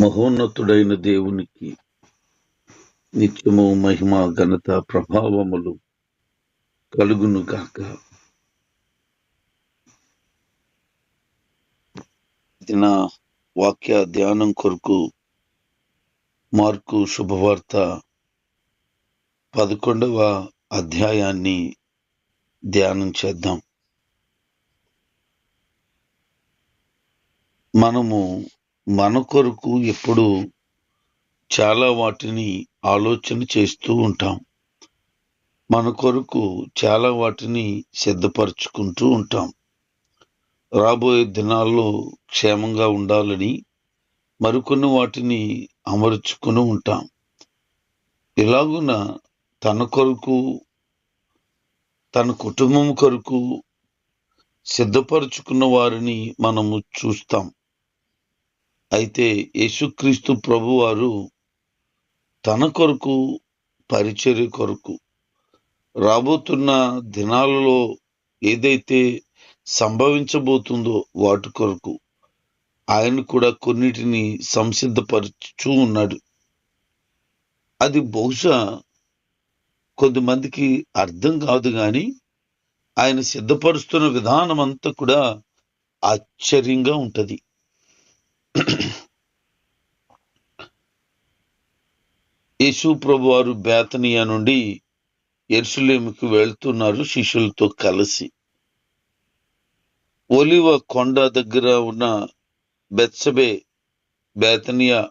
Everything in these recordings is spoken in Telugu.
మహోన్నతుడైన దేవునికి నిత్యము మహిమ ఘనత ప్రభావములు కలుగును కాక దిన వాక్య ధ్యానం కొరకు మార్కు శుభవార్త పదకొండవ అధ్యాయాన్ని ధ్యానం చేద్దాం. మనము మన కొరకు ఎప్పుడు చాలా వాటిని ఆలోచన చేస్తూ ఉంటాం. మన కొరకు చాలా వాటిని సిద్ధపరచుకుంటూ ఉంటాం. రాబోయే దినాల్లో క్షేమంగా ఉండాలని మరికొన్ని వాటిని అమర్చుకుని ఉంటాం. ఇలాగున తన కొరకు తన కుటుంబం కొరకు సిద్ధపరచుకున్న వారిని మనము చూస్తాం. అయితే యేసుక్రీస్తు ప్రభువారు తన కొరకు పరిచర్య కొరకు రాబోతున్న దినాలలో ఏదైతే సంభవించబోతుందో వాటి కొరకు ఆయన కూడా కొన్నిటిని సంసిద్ధపరచు ఉన్నాడు. అది బహుశా కొద్దిమందికి అర్థం కాదు కానీ ఆయన సిద్ధపరుస్తున్న విధానం అంతా కూడా ఆశ్చర్యంగా ఉంటుంది. యేసు ప్రభు వారు బేతనియా నుండి ఎర్సులేముకి వెళ్తున్నారు శిష్యులతో కలిసి. ఒలివ కొండ దగ్గర ఉన్న బెత్సబే బేతనియా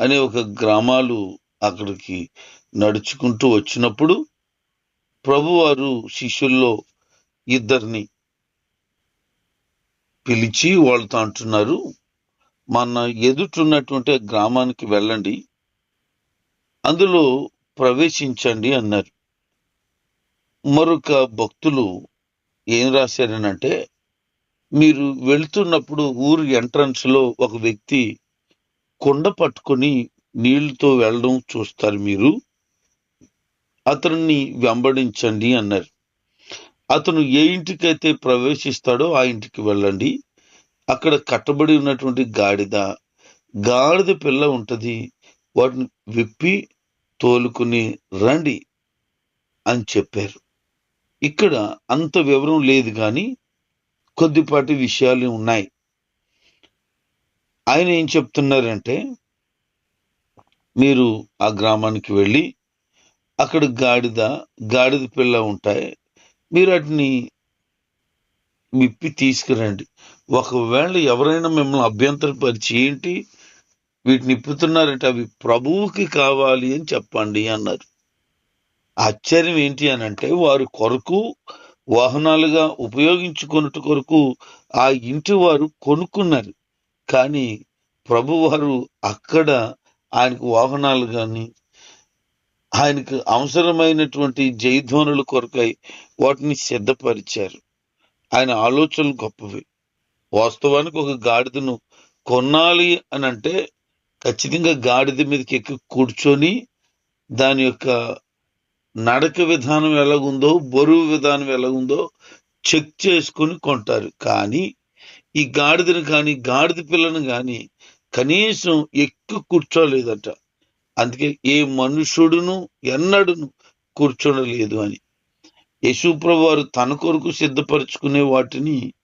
అనే ఒక గ్రామాలు అక్కడికి నడుచుకుంటూ వచ్చినప్పుడు ప్రభువారు శిష్యుల్లో ఇద్దరిని పిలిచి వాళ్ళతో అంటున్నారు మన ఎదుటున్నటువంటి గ్రామానికి వెళ్ళండి. అందులో ప్రవేశించండి అన్నారు. మరొక భక్తులు ఏం రాశారనంటే మీరు వెళ్తున్నప్పుడు ఊరు ఎంట్రన్స్లో ఒక వ్యక్తి కొండ పట్టుకొని నీళ్ళతో వెళ్ళడం చూస్తారు మీరు. అతన్ని వెంబడించండి అన్నారు. అతను ఏ ఇంటికైతే ప్రవేశిస్తాడో ఆ ఇంటికి వెళ్ళండి. అక్కడ కట్టబడి ఉన్నటువంటి గాడిద గాడిద పిల్ల ఉంటుంది. వాటిని విప్పి తోలుకుని రండి అని చెప్పారు. ఇక్కడ అంత వివరం లేదు కానీ కొద్దిపాటి విషయాలు ఉన్నాయి. ఆయన ఏం చెప్తున్నారంటే మీరు ఆ గ్రామానికి వెళ్ళి అక్కడ గాడిద గాడిద పిల్ల ఉంటాయి. మీరు వాటిని విప్పి తీసుకురండి. ఒకవేళ ఎవరైనా మిమ్మల్ని అభ్యంతరపరిచి ఏంటి? వీటిని ఇప్పుతున్నారంటే అవి ప్రభువుకి కావాలి అని చెప్పండి అన్నారు. ఆశ్చర్యం ఏంటి అని అంటే వారి కొరకు వాహనాలుగా ఉపయోగించుకున్నట్టు కొరకు ఆ ఇంటి వారు కొనుక్కున్నారు. కానీ ప్రభువారు అక్కడ ఆయనకు వాహనాలు కానీ ఆయనకు అవసరమైనటువంటి జయధ్వనుల కొరకై వాటిని సిద్ధపరిచారు. ఆయన ఆలోచనలు గొప్పవి. వాస్తవానికి ఒక గాడిదను కొనాలి అని అంటే ఖచ్చితంగా గాడిద మీదకి ఎక్కి కూర్చొని దాని యొక్క నడక విధానం ఎలాగుందో బరువు విధానం ఎలాగుందో చెక్ చేసుకుని కొంటారు. కానీ ఈ గాడిదను కానీ గాడిద పిల్లను కానీ కనీసం ఎక్కువ కూర్చోలేదట. అందుకే ఏ మనుషుడును ఎన్నడును కూర్చోడలేదు అని. యశుప్రభు వారు తన కొరకు సిద్ధపరచుకునే వాటిని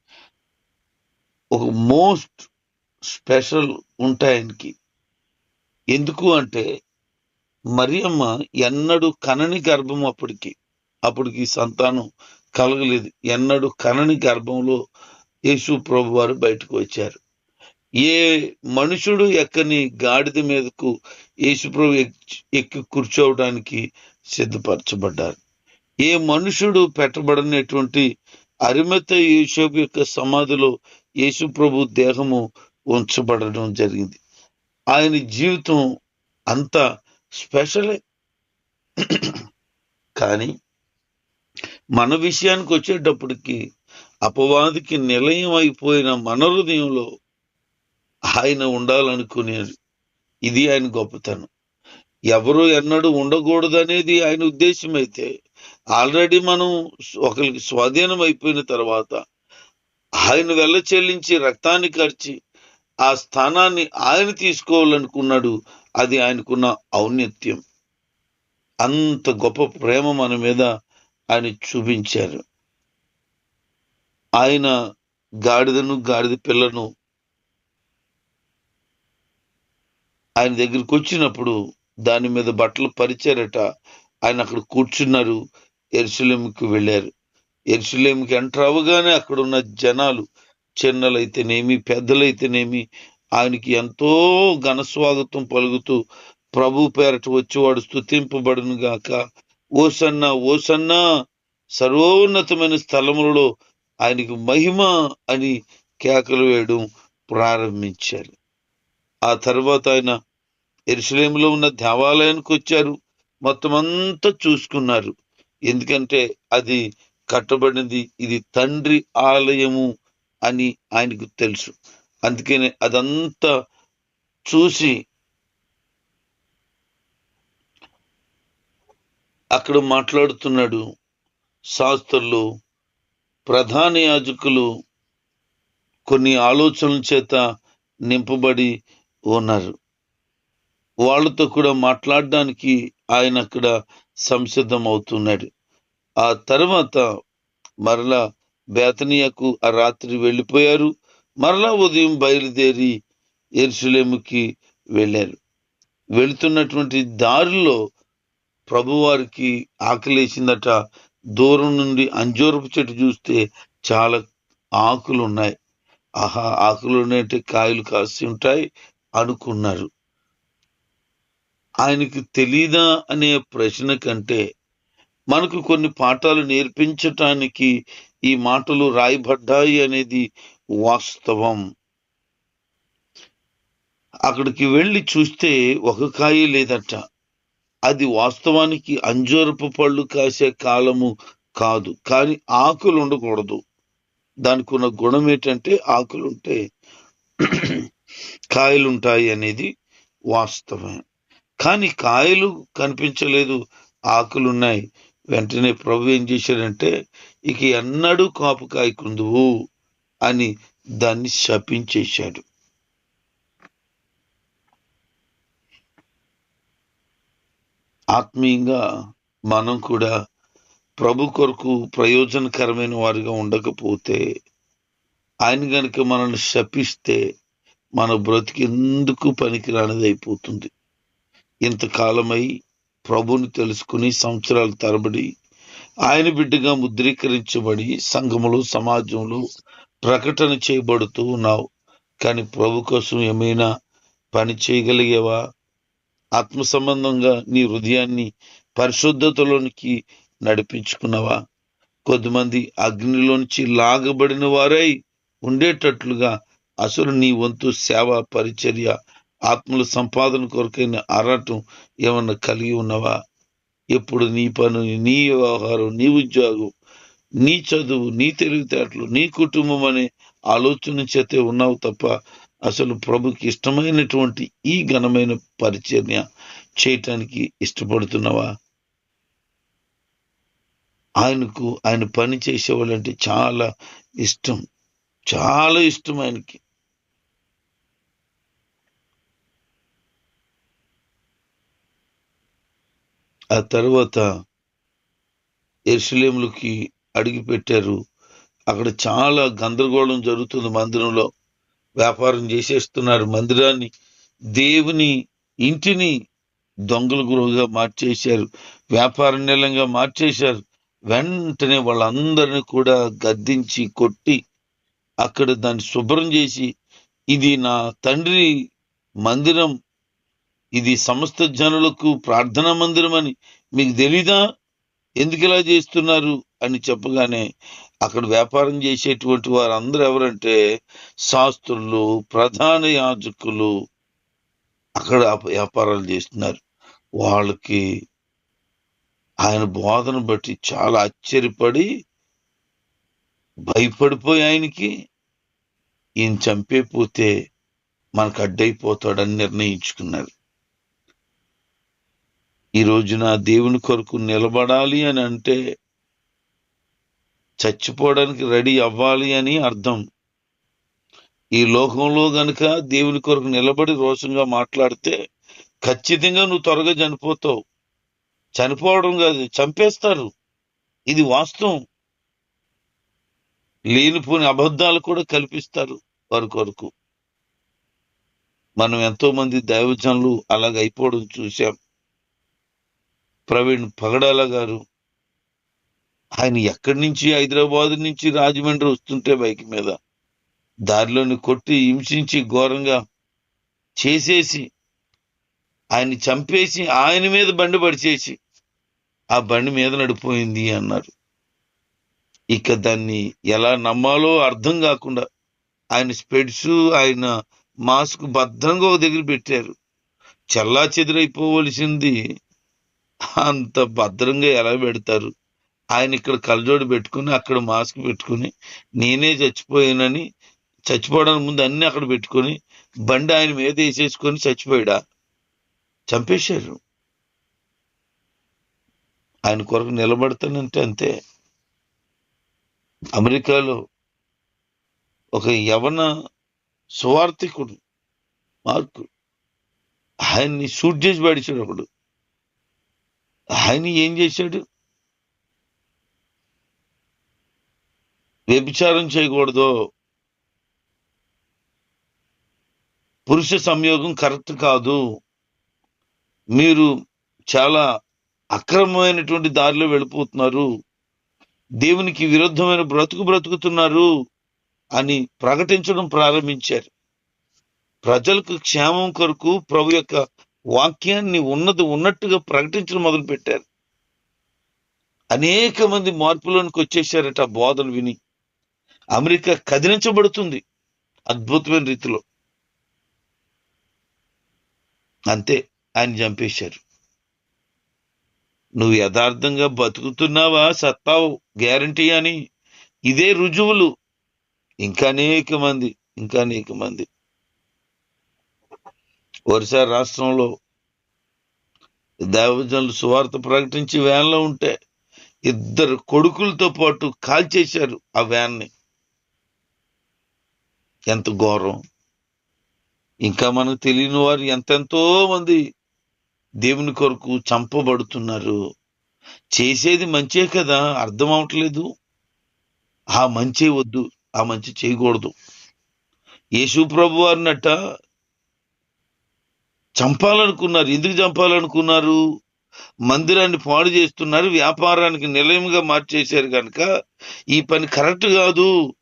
ఒక మోస్ట్ స్పెషల్ ఉంటాయనికి. ఎందుకు అంటే మరియమ్మ ఎన్నడు కనని గర్భం అప్పటికి అప్పటికి సంతానం కలగలేదు. ఎన్నడు కనని గర్భంలో యేసు ప్రభు వారు బయటకు వచ్చారు. ఏ మనుషుడు ఎక్కని గాడిద మీదకు యేసుప్రభు ఎక్కి కూర్చోవడానికి సిద్ధపరచబడ్డారు. ఏ మనుషుడు పెట్టబడినటువంటి అరిమత యేసోబు యొక్క సమాధిలో యేసు ప్రభు దేహము ఉంచబడడం జరిగింది. ఆయన జీవితం అంత స్పెషలే. కానీ మన విషయానికి వచ్చేటప్పటికి అపవాదికి నిలయం అయిపోయిన మన హృదయంలో ఆయన ఉండాలనుకునేది. ఇది ఆయన గొప్పతనం. ఎవరు ఎన్నడూ ఉండకూడదు అనేది ఆయన ఉద్దేశం అయితే ఆల్రెడీ మనం ఒకరికి స్వాధీనం అయిపోయిన తర్వాత ఆయన వెళ్ళ చెల్లించి రక్తాన్ని ఖర్చి ఆ స్థానాన్ని ఆయన తీసుకోవాలనుకున్నాడు అది ఆయనకున్న ఔన్నత్యం. అంత గొప్ప ప్రేమ మన మీద ఆయన చూపించారు. ఆయన గాడిదను గాడిద పిల్లను ఆయన దగ్గరికి వచ్చినప్పుడు దాని మీద బట్టలు పరిచారట. ఆయన అక్కడ కూర్చున్నారు. ఎరుసలేంకి వెళ్ళారు. ఎరుసలేంకి ఎంటర్ అవ్వగానే అక్కడ ఉన్న జనాలు చిన్నలైతేనేమి పెద్దలైతేనేమి ఆయనకి ఎంతో ఘన స్వాగతం పలుకుతూ ప్రభు పేరట వచ్చేవాడు స్థుతింపబడును గాక ఓసన్న ఓసన్న సర్వోన్నతమైన స్థలములలో ఆయనకి మహిమ అని కేకలు వేయడం ప్రారంభించారు. ఆ తర్వాత ఆయన ఎరుసలేములో ఉన్న దేవాలయానికి వచ్చారు. మొత్తం అంతా చూసుకున్నారు. ఎందుకంటే అది కట్టబడినది ఇది తండ్రి ఆలయము అని ఆయనకు తెలుసు. అందుకనే అదంతా చూసి అక్కడ మాట్లాడుతున్నాడు శాస్త్రులు ప్రధాన యాజకులు. కొన్ని ఆలోచనల చేత నింపబడి ఉన్నారు. వాళ్ళతో కూడా మాట్లాడడానికి ఆయన అక్కడ సంసిద్ధం అవుతున్నాడు. ఆ తర్వాత మరలా బేతనియాకు ఆ రాత్రి వెళ్ళిపోయారు. మరలా ఉదయం బయలుదేరి ఎరుసలేముకి వెళ్ళారు. వెళుతున్నటువంటి దారిలో ప్రభువారికి ఆకలేసిందట. దూరం నుండి అంజూరపు చెట్టు చూస్తే చాలా ఆకులు ఉన్నాయి ఆహా ఆకులు ఉన్నాయంటే కాయలు కాసి ఉంటాయి అనుకున్నారు. ఆయనకి తెలీదా అనే ప్రశ్న కంటే మనకు కొన్ని పాఠాలు నేర్పించటానికి ఈ మాటలు రాయబడ్డాయి అనేది వాస్తవం. అక్కడికి వెళ్ళి చూస్తే ఒక కాయ లేదట. అది వాస్తవానికి అంజూరపు పళ్ళు కాసే కాలము కాదు. కానీ ఆకులు ఉండకూడదు. దానికి ఉన్న గుణం ఏంటంటే ఆకులుంటే కాయలుంటాయి అనేది వాస్తవం కానీ కాయలు కనిపించలేదు ఆకులున్నాయి. వెంటనే ప్రభు ఏం చేశాడంటే ఇక ఎన్నడూ కాపు కాయకుందువు అని దాన్ని శపించేశాడు. ఆత్మీయంగా మనం కూడా ప్రభు కొరకు ప్రయోజనకరమైన వారిగా ఉండకపోతే ఆయన గనుక మనల్ని శపిస్తే మన బ్రతికెందుకు పనికిరానిది అయిపోతుంది ఇంతకాలమై ప్రభుని తెలుసుకుని సంవత్సరాల తరబడి ఆయన బిడ్డగా ముద్రీకరించబడి సంఘములు సమాజంలో ప్రకటన చేయబడుతూ ఉన్నావు. కానీ ప్రభు కోసం ఏమైనా పని చేయగలిగేవా? ఆత్మ సంబంధంగా నీ హృదయాన్ని పరిశుద్ధతలోనికి నడిపించుకున్నావా? కొద్దిమంది అగ్నిలోంచి లాగబడిన వారై ఉండేటట్లుగా అసలు నీ వంతు సేవ పరిచర్య ఆత్మల సంపాదన కొరకైన ఆరాటం ఏమన్నా కలిగి ఉన్నవా? ఎప్పుడు నీ పను నీ వ్యవహారం నీ ఉద్యోగం నీ చదువు నీ తెలివితేటలు నీ కుటుంబం అనే ఆలోచన చేతే ఉన్నావు తప్ప అసలు ప్రభుకి ఇష్టమైనటువంటి ఈ ఘనమైన పరిచర్య చేయటానికి ఇష్టపడుతున్నావా? ఆయనకు ఆయన పని చేసేవాళ్ళంటే చాలా ఇష్టం చాలా ఇష్టం ఆయనకి. ఆ తర్వాత ఎర్షలేములకి అడిగి పెట్టారు. అక్కడ చాలా గందరగోళం జరుగుతుంది మందిరంలో. వ్యాపారం చేసేస్తున్నారు. మందిరాన్ని దేవుని ఇంటిని దొంగల గురువుగా మార్చేశారు. వ్యాపార నిలంగా మార్చేశారు. వెంటనే వాళ్ళందరినీ కూడా గద్దించి కొట్టి అక్కడ దాన్ని శుభ్రం చేసి ఇది నా తండ్రి మందిరం ఇది సమస్త జనులకు ప్రార్థనా మందిరం అని మీకు తెలీదా? ఎందుకు ఇలా చేస్తున్నారు అని చెప్పగానే అక్కడ వ్యాపారం చేసేటువంటి వారు అందరూ ఎవరంటే శాస్త్రులు ప్రధాన యాజకులు. అక్కడ వ్యాపారాలు చేస్తున్నారు. వాళ్ళకి ఆయన బోధన బట్టి చాలా ఆశ్చర్యపడి భయపడిపోయి ఆయనకి ఈయన చంపేపోతే మనకు అడ్డైపోతాడని నిర్ణయించుకున్నారు. ఈ రోజున దేవుని కొరకు నిలబడాలి అని అంటే చచ్చిపోవడానికి రెడీ అవ్వాలి అని అర్థం. ఈ లోకంలో గనుక దేవుని కొరకు నిలబడి రోషంగా మాట్లాడితే ఖచ్చితంగా నువ్వు త్వరగా చనిపోతావు. చనిపోవడం కాదు చంపేస్తారు. ఇది వాస్తవం. లేనిపోని అబద్ధాలు కూడా కల్పిస్తారు వారి కొరకు. మనం ఎంతో మంది దైవజనులు అలాగ అయిపోవడం చూశాం. ప్రవీణ్ పగడాల గారు. ఆయన ఎక్కడి నుంచి హైదరాబాద్ నుంచి రాజమండ్రి వస్తుంటే బైక్ మీద. దారిలోని కొట్టి హింసించి ఘోరంగా చేసేసి ఆయన్ని చంపేసి ఆయన మీద బండి పడిచేసి ఆ బండి మీద నడిపోయింది అన్నారు. ఇక దాన్ని ఎలా నమ్మాలో అర్థం కాకుండా ఆయన స్పెడ్స్ ఆయన మాస్క్ భద్రంగా ఒక దగ్గర పెట్టారు. చల్లా చెదిరైపోవలసింది అంత భద్రంగా ఎలా పెడతారు? ఆయన ఇక్కడ కలజోడు పెట్టుకుని అక్కడ మాస్క్ పెట్టుకుని నేనే చచ్చిపోయానని చచ్చిపోవడానికి ముందు అన్ని అక్కడ పెట్టుకొని బండి ఆయన మీద వేసేసుకొని చచ్చిపోయాడా? చంపేశారు. ఆయన కొరకు నిలబడతానంటే అంతే. అమెరికాలో ఒక యవన సువార్థికుడు మార్కు ఆయన్ని షూట్ చేసి పడిచాడు ఒకడు. ఆయన ఏం చేశాడు? వ్యభిచారం చేయకూడదు. పురుష సంయోగం కరెక్ట్ కాదు. మీరు చాలా అక్రమమైనటువంటి దారిలో వెళ్ళిపోతున్నారు. దేవునికి విరుద్ధమైన బ్రతుకు బ్రతుకుతున్నారు అని ప్రకటించడం ప్రారంభించారు. ప్రజలకు క్షేమం కొరకు ప్రభు యొక్క వాక్యాన్ని ఉన్నది ఉన్నట్టుగా ప్రకటించడం మొదలు పెట్టారు. అనేక మంది మార్పులోనికి వచ్చేసారట ఆ బోధలు విని. అమెరికా కదిలించబడుతుంది అద్భుతమైన రీతిలో. అంతే ఆయన చంపేశారు. నువ్వు యథార్థంగా బతుకుతున్నావా సత్తావు గ్యారంటీ అని. ఇదే రుజువులు. ఇంకా అనేక మంది ఇంకా అనేక మంది. ఒరిస్సా రాష్ట్రంలో దైవజనులు సువార్త ప్రకటించి వ్యాన్లో ఉంటే ఇద్దరు కొడుకులతో పాటు కాల్చేశారు ఆ వ్యాన్ని. ఎంత ఘోరం. ఇంకా మనకు తెలియని వారు ఎంతెంతో మంది దేవుని కొరకు చంపబడుతున్నారు. చేసేది మంచే కదా అర్థం అవట్లేదు. ఆ మంచే వద్దు ఆ మంచి చేయకూడదు. యేసు ప్రభు వారినట్ట చంపాలనుకున్నారు. ఎందుకు చంపాలనుకున్నారు? మందిరాన్ని పాడు చేస్తున్నారు. వ్యాపారానికి నిలయంగా మార్చేశారు కనుక ఈ పని కరెక్ట్ కాదు.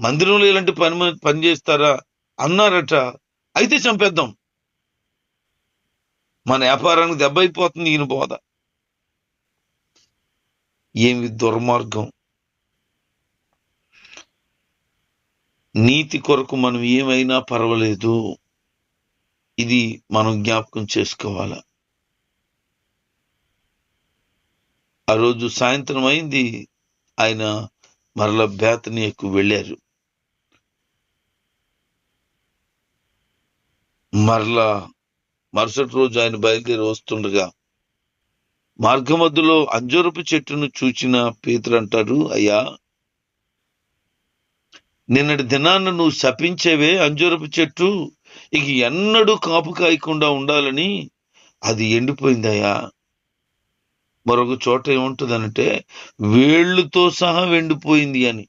మందిరంలో ఇలాంటి పని పని చేస్తారా? అన్నారట. అయితే చంపేద్దాం. మన వ్యాపారానికి దెబ్బ అయిపోతుంది ఈయన బోధ. ఏమి దుర్మార్గం. నీతి కొరకు మనం ఏమైనా పర్వాలేదు. ఇది మనం జ్ఞాపకం చేసుకోవాలా? ఆ రోజు సాయంత్రం అయింది. ఆయన మరల బేతనీయకు వెళ్ళారు. మరలా మరుసటి రోజు ఆయన బయలుదేరి వస్తుండగా మార్గ మధ్యలో అంజూరపు చెట్టును చూచిన పేతురు అంటాడు అయ్యా నిన్నటి దినాన్న నువ్వు శపించేవే అంజూరపు చెట్టు. ఇక ఎన్నడూ కాపు కాయకుండా ఉండాలని అది ఎండిపోయిందయ్యా. మరొక చోట ఏముంటుందనంటే వేళ్ళుతో సహా ఎండిపోయింది అని.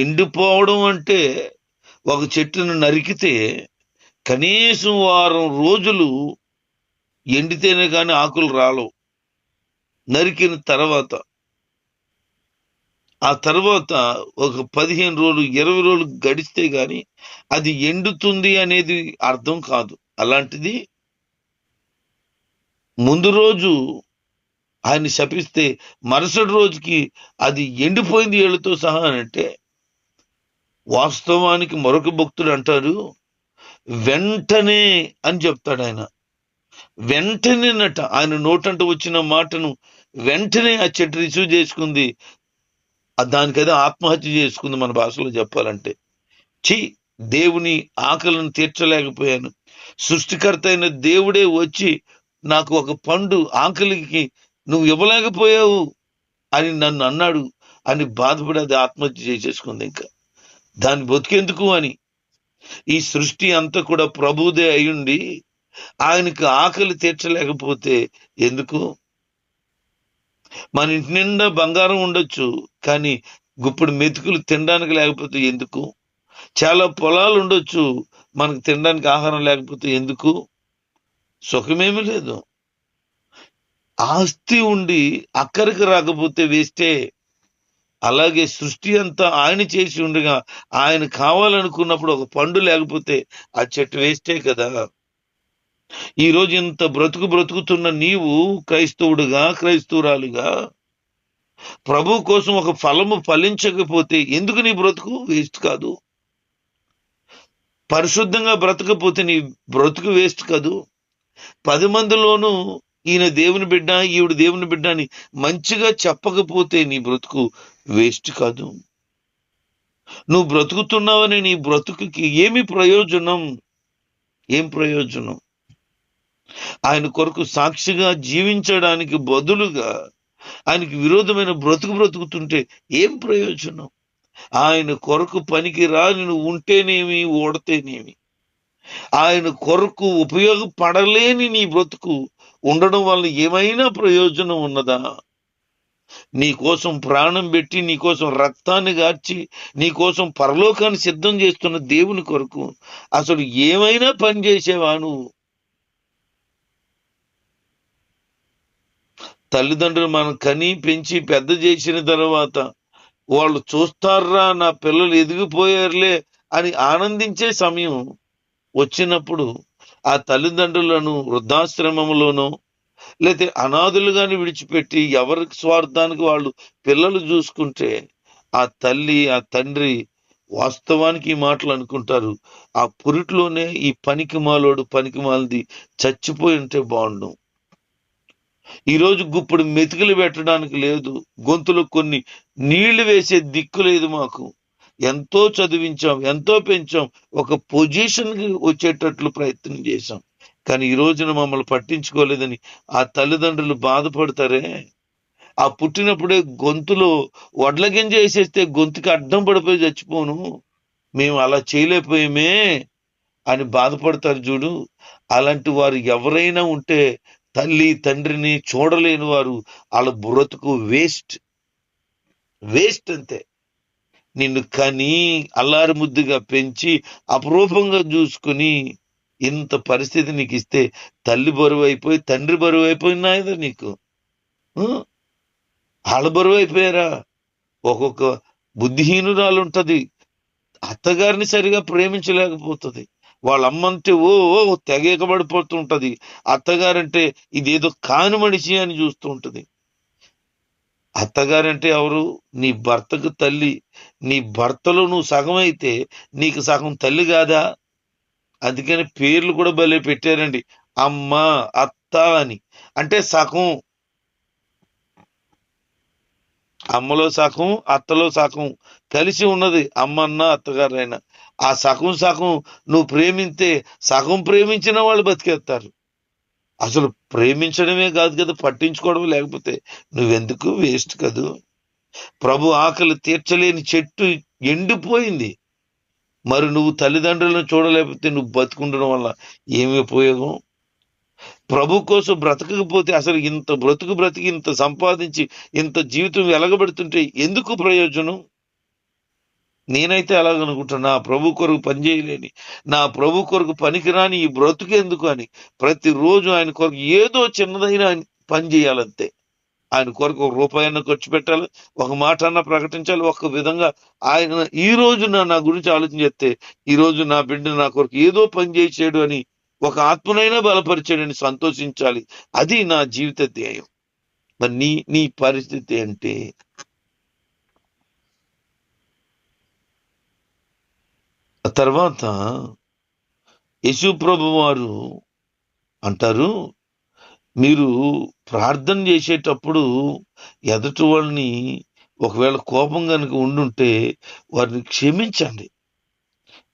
ఎండిపోవడం అంటే ఒక చెట్టును నరికితే కనీసం వారం రోజులు ఎండితేనే కానీ ఆకులు రాలవు. నరికిన తర్వాత ఆ తర్వాత ఒక పదిహేను రోజులు ఇరవై రోజులు గడిస్తే కానీ అది ఎండుతుంది అనేది అర్థం కాదు. అలాంటిది ముందు రోజు ఆయన శపిస్తే మరుసటి రోజుకి అది ఎండిపోయింది ఏళ్ళతో సహా అని అంటే వాస్తవానికి మరొక భక్తుడు అంటారు వెంటనే అని చెప్తాడు ఆయన. వెంటనేనట ఆయన నోటంట వచ్చిన మాటను వెంటనే ఆ చెట్టు రిసీవ్ చేసుకుంది. దానికైతే ఆత్మహత్య చేసుకుంది మన భాషలో చెప్పాలంటే. చీ దేవుని ఆకలిని తీర్చలేకపోయాను. సృష్టికర్త అయిన దేవుడే వచ్చి నాకు ఒక పండు ఆకలికి నువ్వు ఇవ్వలేకపోయావు అని నన్ను అన్నాడు అని బాధపడి అది ఆత్మహత్య చేసేసుకుంది ఇంకా. దాన్ని బతికేందుకు అని. ఈ సృష్టి అంతా కూడా ప్రభుదే అయ్యుండి ఆయనకు ఆకలి తీర్చలేకపోతే ఎందుకు? మన ఇంటి నిండా బంగారం ఉండొచ్చు కానీ గుప్పుడు మెతుకులు తినడానికి లేకపోతే ఎందుకు? చాలా పొలాలు ఉండొచ్చు. మనకు తినడానికి ఆహారం లేకపోతే ఎందుకు? సుఖమేమీ లేదు. ఆస్తి ఉండి అక్కడికి రాకపోతే వేస్తే అలాగే సృష్టి అంతా ఆయన చేసి ఉండగా ఆయన కావాలనుకున్నప్పుడు ఒక పండు లేకపోతే ఆ చెట్టు వేస్టే కదా. ఈ రోజు ఇంత బ్రతుకు బ్రతుకుతున్న నీవు క్రైస్తవుడుగా క్రైస్తవురాలుగా ప్రభు కోసం ఒక ఫలము ఫలించకపోతే ఎందుకు నీ బ్రతుకు వేస్ట్ కాదు? పరిశుద్ధంగా బ్రతకపోతే నీ బ్రతుకు వేస్ట్ కాదు? పది మందిలోనూ ఈయన దేవుని బిడ్డ ఈవిడ దేవుని బిడ్డ అని మంచిగా చెప్పకపోతే నీ బ్రతుకు వేస్ట్ కాదు? నువ్వు బ్రతుకుతున్నావని నీ బ్రతుకుకి ఏమి ప్రయోజనం? ఏం ప్రయోజనం? ఆయన కొరకు సాక్షిగా జీవించడానికి బదులుగా ఆయనకి విరోధమైన బ్రతుకు బ్రతుకుతుంటే ఏం ప్రయోజనం? ఆయన కొరకు పనికి రాని నువ్వు ఉంటేనేమి ఓడితేనేమి. ఆయన కొరకు ఉపయోగపడలేని నీ బ్రతుకు ఉండడం వల్ల ఏమైనా ప్రయోజనం ఉన్నదా? నీకోసం ప్రాణం పెట్టి నీకోసం రక్తాన్ని గార్చి నీకోసం పరలోకాన్ని సిద్ధం చేస్తున్న దేవుని కొరకు అసలు ఏమైనా పని చేసేవా నువ్వు? తల్లిదండ్రులు మనం కని పెంచి పెద్ద చేసిన తర్వాత వాళ్ళు చూస్తారా నా పిల్లలు ఎదిగిపోయారులే అని ఆనందించే సమయం వచ్చినప్పుడు ఆ తల్లిదండ్రులను వృద్ధాశ్రమంలోనో లేకపోతే అనాథులుగాని విడిచిపెట్టి ఎవరికి స్వార్థానికి వాళ్ళు పిల్లలు చూసుకుంటే ఆ తల్లి ఆ తండ్రి వాస్తవానికి ఈ మాటలు అనుకుంటారు. ఆ పురిట్లోనే ఈ పనికి మాలోడు పనికి మాలది చచ్చిపోయి ఉంటే బాగుండు. ఈ రోజు గుప్పుడు మెతుకులు పెట్టడానికి లేదు గొంతులో కొన్ని నీళ్ళు వేసే దిక్కు లేదు మాకు. ఎంతో చదివించాం ఎంతో పెంచాం ఒక పొజిషన్కి వచ్చేటట్లు ప్రయత్నం చేశాం. కానీ ఈ రోజున మమ్మల్ని పట్టించుకోలేదని ఆ తల్లిదండ్రులు బాధపడతారే? ఆ పుట్టినప్పుడే గొంతులో వడ్ల గింజ వేసేస్తే గొంతుకి అడ్డం పడిపోయి చచ్చిపోను. మేము అలా చేయలేకపోయామే అని బాధపడతారు చూడు. అలాంటి వారు ఎవరైనా ఉంటే తల్లి తండ్రిని చూడలేని వారు వాళ్ళ బ్రతుకు వేస్ట్. వేస్ట్ అంతే. నిన్ను కని అల్లారి ముద్దుగా పెంచి అపరూపంగా చూసుకుని ఇంత పరిస్థితి నీకు ఇస్తే తల్లి బరువు అయిపోయి తండ్రి బరువు అయిపోయినాయదా నీకు? వాళ్ళ బరువు అయిపోయారా? ఒక్కొక్క బుద్ధిహీనురాలు ఉంటుంది. అత్తగారిని సరిగా ప్రేమించలేకపోతుంది. వాళ్ళ అమ్మంటే ఓ ఓ తెగేకబడిపోతుంటది. అత్తగారంటే ఇదేదో కాని మనిషి అని చూస్తూ ఉంటది అత్తగారంటే ఎవరు? నీ భర్తకు తల్లి. నీ భర్తలో నువ్వు సగం అయితే నీకు సగం తల్లి కాదా? అందుకని పేర్లు కూడా భలే పెట్టారండి. అమ్మ అత్త అని. అంటే సగం. అమ్మలో సగం అత్తలో సగం. కలిసి ఉన్నది అమ్మన్న అత్తగారైనా ఆ సగం సగం నువ్వు ప్రేమిస్తే సగం ప్రేమించిన వాళ్ళు బతికేస్తారు. అసలు ప్రేమించడమే కాదు కదా పట్టించుకోవడం లేకపోతే నువ్వెందుకు వేస్ట్ కదూ? ప్రభు ఆకలి తీర్చలేని చెట్టు ఎండిపోయింది. మరి నువ్వు తల్లిదండ్రులను చూడలేకపోతే నువ్వు బతుకుండడం వల్ల ఏమి ఉపయోగం? ప్రభు కోసం బ్రతకకపోతే అసలు ఇంత బ్రతుకు బ్రతికి ఇంత సంపాదించి ఇంత జీవితం వెలగబెడుతుంటే ఎందుకు ప్రయోజనం? నేనైతే అలాగనుకుంటున్నా నా ప్రభు కొరకు పనిచేయలేని నా ప్రభు కొరకు పనికిరాని ఈ బ్రతుకెందుకు అని ప్రతిరోజు ఆయన కొరకు ఏదో చిన్నదైనా ఆయన పని చేయాలంతే. ఆయన కొరకు ఒక రూపాయన్న ఖర్చు పెట్టాలి ఒక మాట అన్న ప్రకటించాలి ఒక విధంగా ఆయన ఈ రోజు నా నా గురించి ఆలోచన చేస్తే ఈ రోజు నా బిడ్డ నా కొరకు ఏదో పని చేసాడు అని ఒక ఆత్మనైనా బలపరిచాడని సంతోషించాలి. అది నా జీవిత ధ్యేయం. మరి నీ నీ పరిస్థితి అంటే తర్వాత యేసు ప్రభు వారు అంటారు మీరు ప్రార్థన చేసేటప్పుడు ఎదుటి వాళ్ళని ఒకవేళ కోపం కనుక ఉండుంటే వారిని క్షమించండి.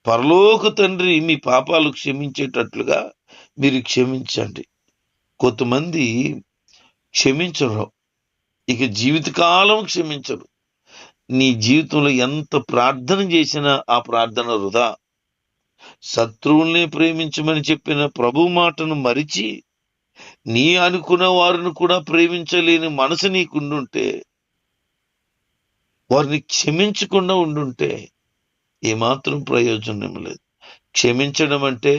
పరలోక తండ్రి మీ పాపాలు క్షమించేటట్లుగా మీరు క్షమించండి. కొంతమంది క్షమించరు ఇక జీవితకాలం క్షమించరు. నీ జీవితంలో ఎంత ప్రార్థన చేసినా ఆ ప్రార్థన వృధా. శత్రువుల్ని ప్రేమించమని చెప్పిన ప్రభు మాటను మరిచి నీ అనుకున్న వారిని కూడా ప్రేమించలేని మనసు నీకుండుంటే వారిని క్షమించకుండా ఉండుంటే ఏమాత్రం ప్రయోజనం లేదు. క్షమించడం అంటే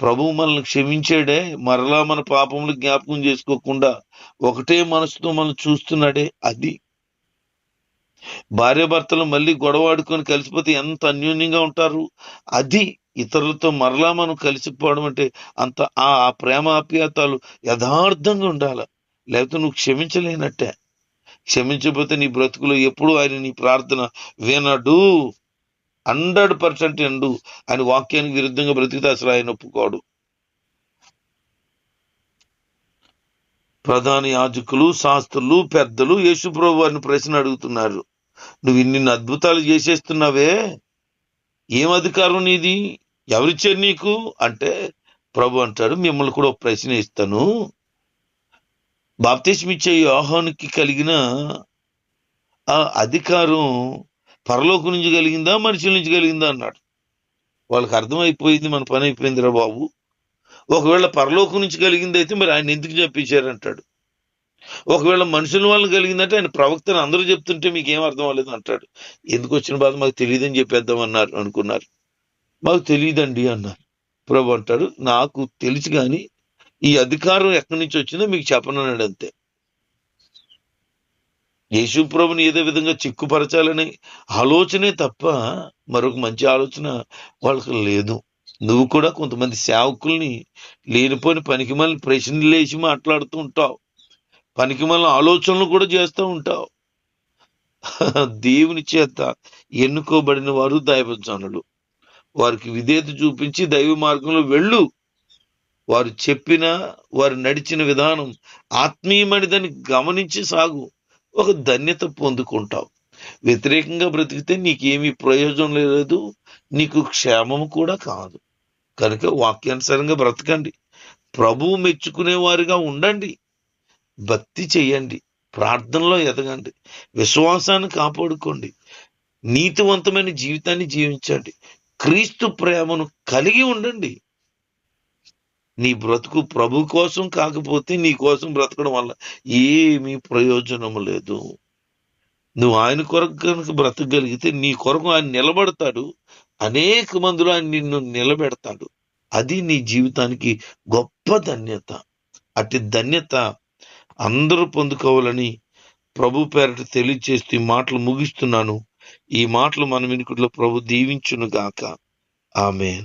ప్రభు మనల్ని క్షమించాడే మరలా మన పాపములు జ్ఞాపకం చేసుకోకుండా ఒకటే మనసుతో మనం చూస్తున్నాడే అది భార్యాభర్తలు మళ్ళీ గొడవాడుకొని కలిసిపోతే ఎంత అన్యోన్యంగా ఉంటారు? అది ఇతరులతో మరలా మనం కలిసిపోవడం అంటే అంత ఆ ప్రేమ ఆప్యాయతాలు యథార్థంగా ఉండాలి. లేకపోతే నువ్వు క్షమించలేనట్టే. క్షమించకపోతే నీ బ్రతుకులో ఎప్పుడు ఆయన నీ ప్రార్థన వినడు. హండ్రెడ్ పర్సెంట్ ఎండు ఆయన వాక్యానికి విరుద్ధంగా బ్రతికితే అసలు ఆయన ఒప్పుకోడు. ప్రధాన యాజకులు శాస్త్రులు పెద్దలు యేసుప్రభు వారిని ప్రశ్న అడుగుతున్నారు. నువ్వు ఇన్ని అద్భుతాలు చేసేస్తున్నావే? ఏం అధికారం నీది? ఎవరిచ్చారు నీకు? అంటే ప్రభు అంటాడు మిమ్మల్ని కూడా ఒక ప్రశ్న ఇస్తాను. బాప్తిస్మ ఇచ్చే యోహానికి కలిగిన ఆ అధికారం పరలోకం నుంచి కలిగిందా మనుషుల నుంచి కలిగిందా అన్నాడు. వాళ్ళకి అర్థమైపోయింది మన పని అయిపోయిందిరా బాబు. ఒకవేళ పరలోకం నుంచి కలిగింది అయితే మరి ఆయన ఎందుకు చెప్పించారంటాడు ఒకవేళ మనుషుల వల్ల కలిగిందంటే ఆయన ప్రవక్తను అందరూ చెప్తుంటే మీకు ఏం అర్థం అవ్వలేదు అంటాడు. ఎందుకు వచ్చిన బాధ? మాకు తెలియదని చెప్పేద్దాం అన్నారు అనుకున్నారు. మాకు తెలియదండి అన్నారు. ప్రభు అంటాడు నాకు తెలిసి కానీ ఈ అధికారం ఎక్కడి నుంచి వచ్చిందో మీకు చెప్పనన్నాడు అంతే. యేసు ప్రభుని ఏదో విధంగా చిక్కుపరచాలనే ఆలోచనే తప్ప మరొక మంచి ఆలోచన వాళ్ళకి లేదు. నువ్వు కూడా కొంతమంది సేవకుల్ని లేనిపోని పనికి మళ్ళీ ప్రశ్నలు వేసి మాట్లాడుతూ ఉంటావు. పనికి మళ్ళీ ఆలోచనలు కూడా చేస్తూ ఉంటావు. దేవుని చేత ఎన్నుకోబడిన వారు దైవజనులు. వారికి విధేయత చూపించి దైవ మార్గంలో వెళ్ళు. వారు చెప్పిన వారు నడిచిన విధానం ఆత్మీయమనిదని గమనించి సాగు. ఒక ధన్యత పొందుకుంటావు. వ్యతిరేకంగా బ్రతికితే నీకేమీ ప్రయోజనం లేదు. నీకు క్షేమం కూడా కాదు. కనుక వాక్యానుసారంగా బ్రతకండి. ప్రభువు మెచ్చుకునే వారిగా ఉండండి. భక్తి చేయండి ప్రార్థనలో ఎదగండి విశ్వాసాన్ని కాపాడుకోండి నీతివంతమైన జీవితాన్ని జీవించండి క్రీస్తు ప్రేమను కలిగి ఉండండి. నీ బ్రతుకు ప్రభు కోసం కాకపోతే నీ కోసం బ్రతకడం వల్ల ఏమీ ప్రయోజనము లేదు. నువ్వు ఆయన కొరకు కనుక బ్రతకగలిగితే నీ కొరకు ఆయన నిలబడతాడు అనేక మందిలో ఆయన నిన్ను నిలబెడతాడు. అది నీ జీవితానికి గొప్ప ధన్యత. అట్టి ధన్యత అందరూ పొందుకోవాలని ప్రభు పేరట తెలియచేస్తూ ఈ మాటలు ముగిస్తున్నాను. ఈ మాటలు మన వినికుడిలో ప్రభు దీవించును గాక ఆమెన్.